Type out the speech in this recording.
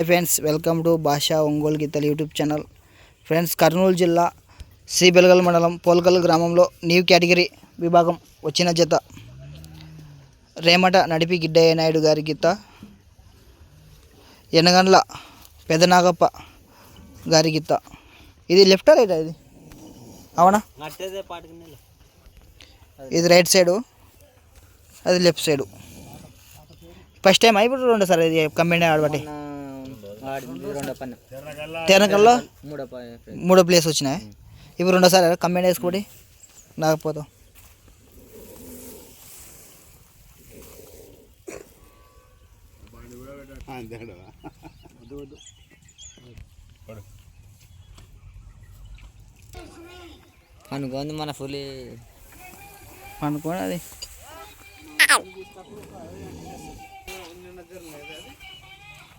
Friends welcome to భాషా ఒంగోలు గీతలు YouTube channel friends Kurnool జిల్లా శ్రీబెలగల్ మండలం పోల్కల్ గ్రామంలో న్యూ కేటగిరీ విభాగం వచ్చిన జత రేమట నడిపి గిడ్డయ్య నాయుడు గారి గీత ఎనగండ్ల పెదనాగప్ప గారి గీత ఇది లెఫ్టా రైటా ఇది అవునా ఇది రైట్ సైడు అది లెఫ్ట్ సైడు ఫస్ట్ టైం రెండు సార్ ఇది కంబైన్ ఆడబట్టి? ఆడింది రెండో పన్ను. తెరకల్లో మూడో ప్లేస్ వచ్చినాయి. ఇప్పుడు రెండోసారి కంబైన్ వేసుకోండి నాకపోతాం అనుకుంది మన పులి అనుకోండి అది